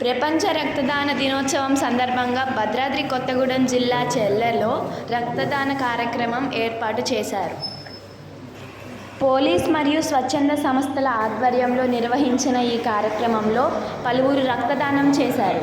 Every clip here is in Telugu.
ప్రపంచ రక్తదాన దినోత్సవం సందర్భంగా భద్రాద్రి కొత్తగూడెం జిల్లా చెల్లెలో రక్తదాన కార్యక్రమం ఏర్పాటు చేశారు. పోలీస్ మరియు స్వచ్ఛంద సంస్థల ఆధ్వర్యంలో నిర్వహించిన ఈ కార్యక్రమంలో పలువురు రక్తదానం చేశారు.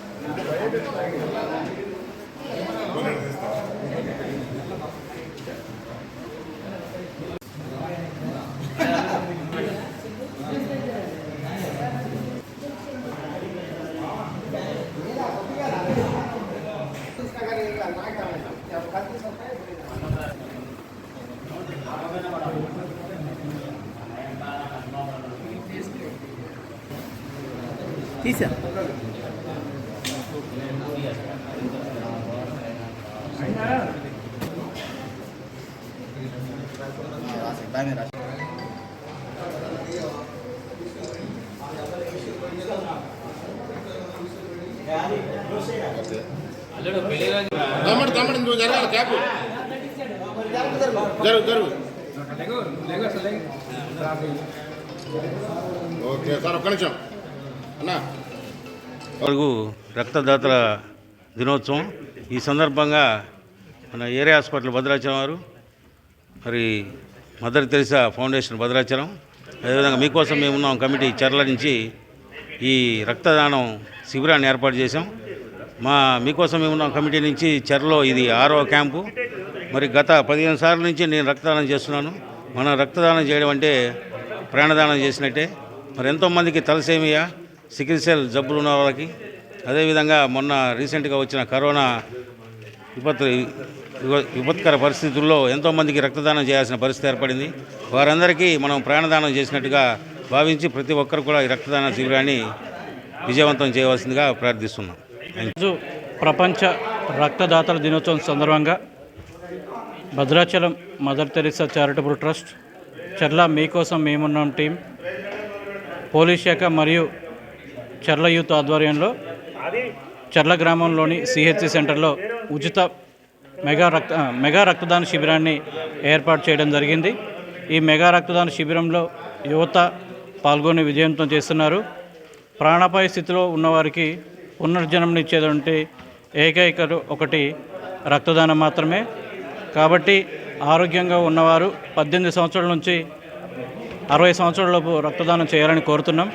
తీసా. తమ్ముడు తమ్ముడు నువ్వు జరగాలి క్యాప్. జరుగు జరుగు. ఓకే సార్ ఒక్క నిమిషం. అన్నా. వరకు రక్తదాతల దినోత్సవం. ఈ సందర్భంగా మన ఏరియా హాస్పిటల్ భద్రాచలం వారు మరి మదర్ తెరిసా ఫౌండేషన్ భద్రాచలం. అదేవిధంగా మీకోసం మేమున్నాం కమిటీ చర్ల నుంచి ఈ రక్తదానం శిబిరాన్ని ఏర్పాటు చేశాం. మా మీకోసం మేమున్నాం కమిటీ నుంచి చర్లో ఇది ఆరో క్యాంపు. మరి గత పదిహేను సార్ల నుంచి నేను రక్తదానం చేస్తున్నాను. మనం రక్తదానం చేయడం అంటే ప్రాణదానం చేసినట్టే. మరి ఎంతోమందికి తలసేమియా సికిల్ సెల్ జబ్బులు ఉన్న వాళ్ళకి. అదేవిధంగా మొన్న రీసెంట్గా వచ్చిన కరోనా విపత్తు విపత్కర పరిస్థితుల్లో ఎంతోమందికి రక్తదానం చేయాల్సిన పరిస్థితి ఏర్పడింది. వారందరికీ మనం ప్రాణదానం చేసినట్టుగా భావించి ప్రతి ఒక్కరు కూడా ఈ రక్తదాన శిబిరాన్ని విజయవంతం చేయవలసిందిగా ప్రార్థిస్తున్నాం. ఈరోజు ప్రపంచ రక్తదాతల దినోత్సవం సందర్భంగా Bhadrachalam mother Teresa charitable trust Charla మీకోసం మేమున్నాం టీం పోలీస్ శాఖ మరియు చర్ల యూత్ ఆధ్వర్యంలో చర్ల గ్రామంలోని సిహెచ్సి సెంటర్లో ఉచిత మెగా రక్త మెగా రక్తదాన శిబిరాన్ని ఏర్పాటు చేయడం జరిగింది. ఈ మెగా రక్తదాన శిబిరంలో యువత పాల్గొని విజయవంతం చేస్తున్నారు. ప్రాణాపాయ స్థితిలో ఉన్నవారికి పునర్జన్మనిచ్చేటువంటి ఏకైక ఒకటి రక్తదానం మాత్రమే. కాబట్టి ఆరోగ్యంగా ఉన్నవారు పద్దెనిమిది సంవత్సరాల నుంచి అరవై సంవత్సరాలలోపు రక్తదానం చేయాలని కోరుతున్నాం.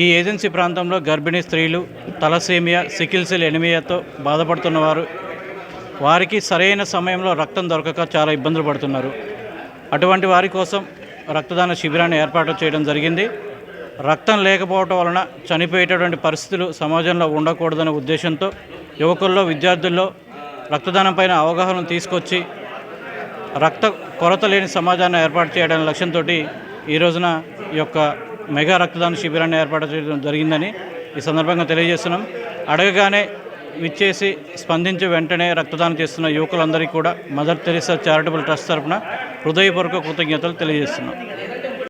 ఈ ఏజెన్సీ ప్రాంతంలో గర్భిణీ స్త్రీలు తలసేమియా సికిల్సెల్ ఎనిమియాతో బాధపడుతున్నవారు. వారికి సరైన సమయంలో రక్తం దొరకక చాలా ఇబ్బందులు పడుతున్నారు. అటువంటి వారి కోసం రక్తదాన శిబిరాన్ని ఏర్పాటు చేయడం జరిగింది. రక్తం లేకపోవటం వలన చనిపోయేటటువంటి పరిస్థితులు సమాజంలో ఉండకూడదనే ఉద్దేశంతో యువకుల్లో విద్యార్థుల్లో రక్తదానం పైన అవగాహన తీసుకొచ్చి రక్త కొరత లేని సమాజాన్ని ఏర్పాటు చేయడానికి లక్ష్యంతో ఈ రోజున ఈ యొక్క మెగా రక్తదాన శిబిరాన్ని ఏర్పాటు చేయడం జరిగిందని ఈ సందర్భంగా తెలియజేస్తున్నాం. అడగగానే విచ్చేసి స్పందించి వెంటనే రక్తదానం చేస్తున్న యువకులందరికీ కూడా మదర్ తెరిసా చారిటబుల్ ట్రస్ట్ తరఫున హృదయపూర్వక కృతజ్ఞతలు తెలియజేస్తున్నాం.